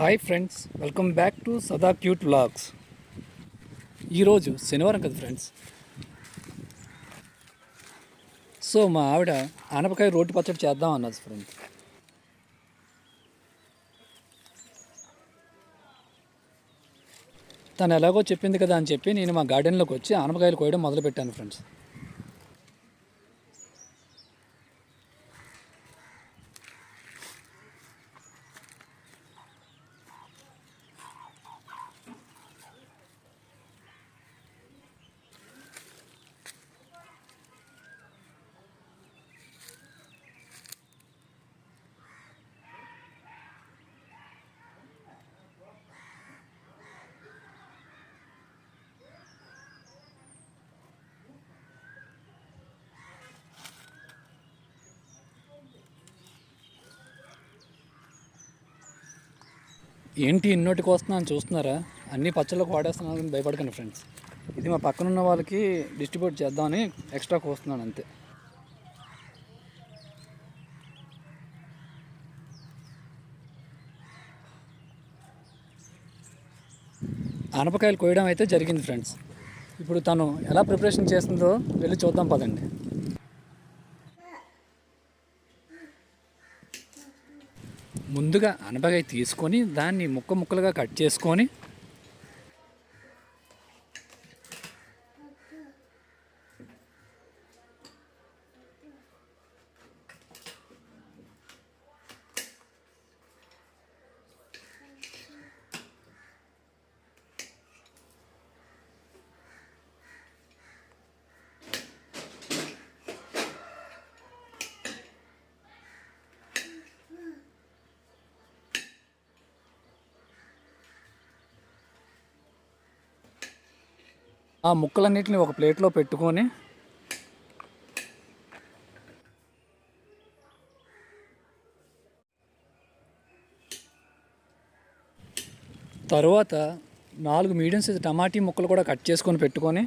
Hi friends welcome back to Sada cute vlogs. ఈరోజు శనివారం కదా ఫ్రెండ్స్. సో మా ఆవిడ ఆనపకాయ రోటి పచ్చడి చేద్దాం అన్నది ఫ్రెండ్స్. తను ఎలాగో చెప్పింది కదా అని చెప్పి నేను మా గార్డెన్లోకి వచ్చి ఆనపకాయలు కోయడం మొదలుపెట్టాను ఫ్రెండ్స్. ఏంటి ఇన్నోటికి వస్తున్నా అని చూస్తున్నారా? అన్ని పచ్చళ్ళకు వాడేస్తున్నాను భయపడకండి ఫ్రెండ్స్. ఇది మా పక్కన ఉన్న వాళ్ళకి డిస్ట్రిబ్యూట్ చేద్దామని ఎక్స్ట్రా కోస్తున్నాను అంతే. ఆనపకాయలు కోయడం అయితే జరిగింది ఫ్రెండ్స్. ఇప్పుడు తను ఎలా ప్రిపరేషన్ చేస్తుందో వెళ్ళి చూద్దాం పదండి. ముందుగా అనపకాయ తీసుకొని దాన్ని ముక్క ముక్కలుగా కట్ చేసుకొని ఆ ముక్కలన్నిటిని ఒక ప్లేట్లో పెట్టుకొని తరువాత నాలుగు మీడియం సైజ్ టమాటీ ముక్కలు కూడా కట్ చేసుకొని పెట్టుకొని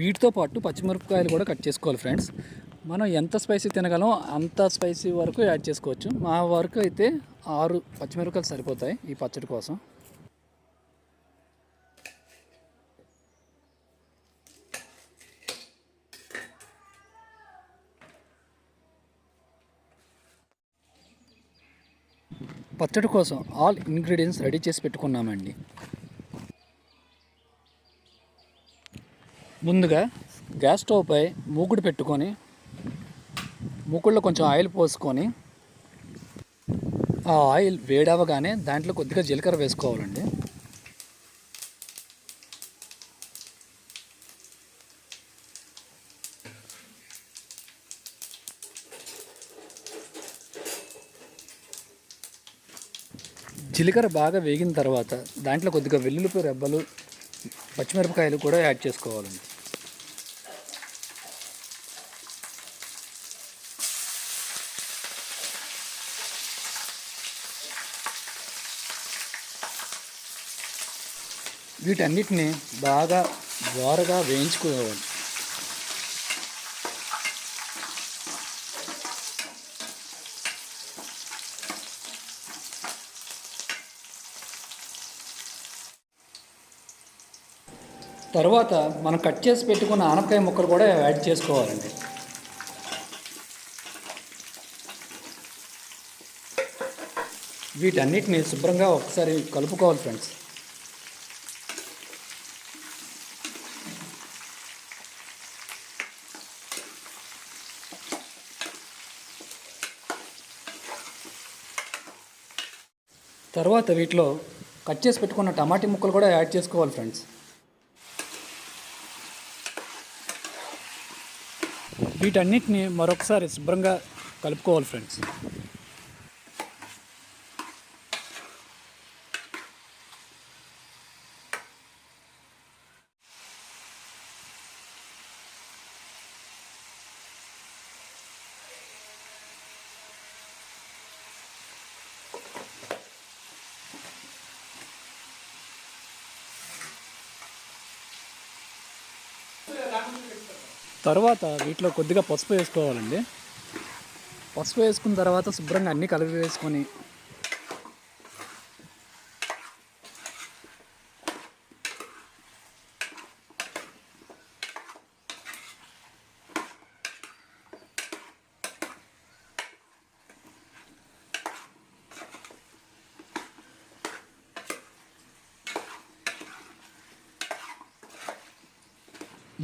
వీటితో పాటు పచ్చిమిరపకాయలు కూడా కట్ చేసుకోవాలి ఫ్రెండ్స్. మనం ఎంత స్పైసీ తినగలం అంత స్పైసీ వరకు యాడ్ చేసుకోవచ్చు. మా వరకు అయితే ఆరు పచ్చిమిరపకాయలు సరిపోతాయి ఈ పచ్చడి కోసం. పచ్చడి కోసం ఆల్ ఇంగ్రీడియంట్స్ రెడీ చేసి పెట్టుకున్నామండి. ముందుగా గ్యాస్ స్టవ్ పై మూకుడు పెట్టుకొని మూకుడులో కొంచెం ఆయిల్ పోసుకొని ఆ ఆయిల్ వేడవగానే దాంట్లో కొద్దిగా జీలకర్ర వేసుకోవాలండి. జీలకర్ర బాగా వేగిన తర్వాత దాంట్లో కొద్దిగా వెల్లుల్లిపాయ రెబ్బలు పచ్చిమిరపకాయలు కూడా యాడ్ చేసుకోవాలండి. వీటన్నిటిని బాగా దోరగా వేయించుకోవాలి తర్వాత మనం కట్ చేసి పెట్టుకున్న ఆనపకాయ ముక్కలు కూడా యాడ్ చేసుకోవాలండి. వీటన్నిటిని శుభ్రంగా ఒకసారి కలుపుకోవాలి ఫ్రెండ్స్. తర్వాత వీటిలో కట్ చేసి పెట్టుకున్న టమాటీ ముక్కలు కూడా యాడ్ చేసుకోవాలి ఫ్రెండ్స్. వీటన్నిటిని మరొకసారి శుభ్రంగా కలుపుకోవాలి ఫ్రెండ్స్. తర్వాత వీటిలో కొద్దిగా పసుపు వేసుకోవాలండి. పసుపు వేసుకున్న తర్వాత శుభ్రంగా అన్నీ కలిపి వేసుకొని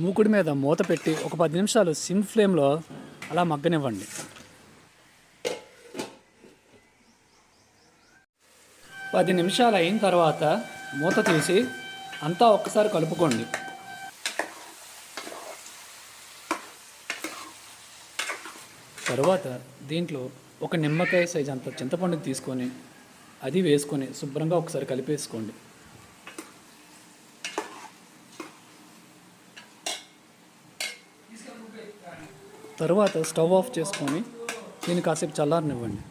మూకుడి మీద మూత పెట్టి ఒక పది నిమిషాలు సిమ్ ఫ్లేమ్లో అలా మగ్గనివ్వండి. పది నిమిషాలు అయిన తర్వాత మూత తీసి అంతా ఒక్కసారి కలుపుకోండి. తర్వాత దీంట్లో ఒక నిమ్మకాయ సైజ్ అంత చింతపండు తీసుకొని అది వేసుకొని శుభ్రంగా ఒకసారి కలిపేసుకోండి. తర్వాత స్టవ్ ఆఫ్ చేసుకొని దీన్ని కాసేపు చల్లారనివ్వండి.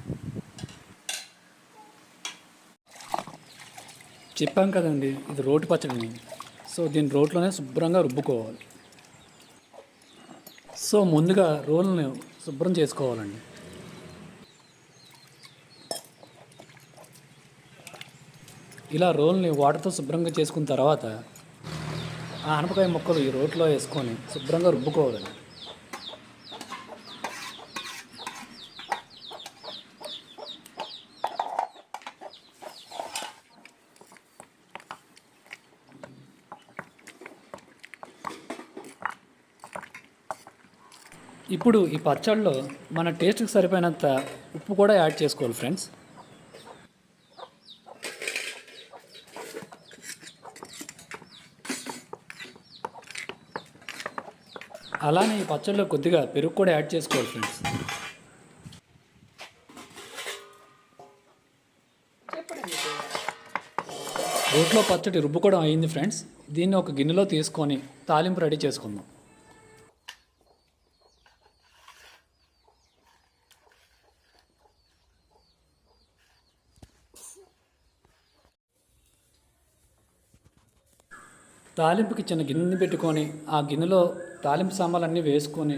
చెప్పాం కదండి ఇది రోటి పచ్చడి. సో దీన్ని రోట్లోనే శుభ్రంగా రుబ్బుకోవాలి. సో ముందుగా రోల్ని శుభ్రం చేసుకోవాలండి. ఇలా రోల్ని వాటర్తో శుభ్రంగా చేసుకున్న తర్వాత ఆ ఆనపకాయ ముక్కలు ఈ రోట్లో వేసుకొని శుభ్రంగా రుబ్బుకోవాలండి ఇప్పుడు ఈ పచ్చళ్ళలో మన టేస్ట్కి సరిపోయినంత ఉప్పు కూడా యాడ్ చేసుకోవాలి ఫ్రెండ్స్. అలానే ఈ పచ్చళ్ళలో కొద్దిగా పెరుగు కూడా యాడ్ చేసుకోవాలి ఫ్రెండ్స్. రోట్లో పచ్చడి రుబ్బుకోవడం అయింది ఫ్రెండ్స్. దీన్ని ఒక గిన్నెలో తీసుకొని తాలింపు రెడీ చేసుకుందాం. తాలింపుకి చిన్న గిన్నె పెట్టుకొని ఆ గిన్నెలో తాలింపు సామాన్లన్నీ వేసుకొని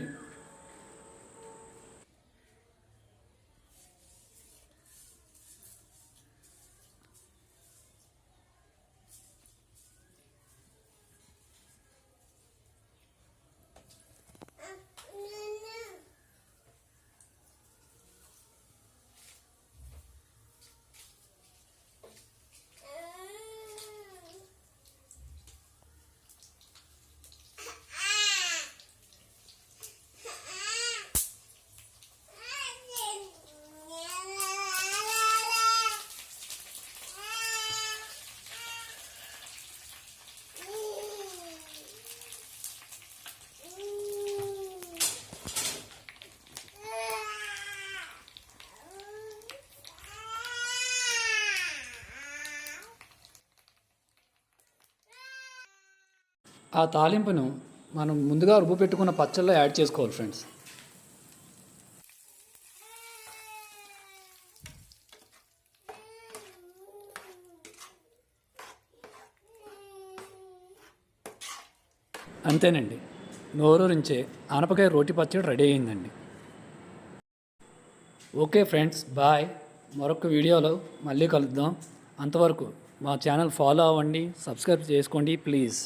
ఆ తాలింపును మనం ముందుగా రుబ్బు పెట్టుకున్న పచ్చళ్ళలో యాడ్ చేసుకోవాలి ఫ్రెండ్స్. అంతేనండి. నోరూరించే ఆనపకాయ రోటి పచ్చడి రెడీ అయిందండి. Okay friends. బాయ్. మరొక వీడియోలో మళ్ళీ కలుద్దాం. అంతవరకు మా ఛానల్ ఫాలో అవ్వండి సబ్స్క్రైబ్ చేసుకోండి ప్లీజ్.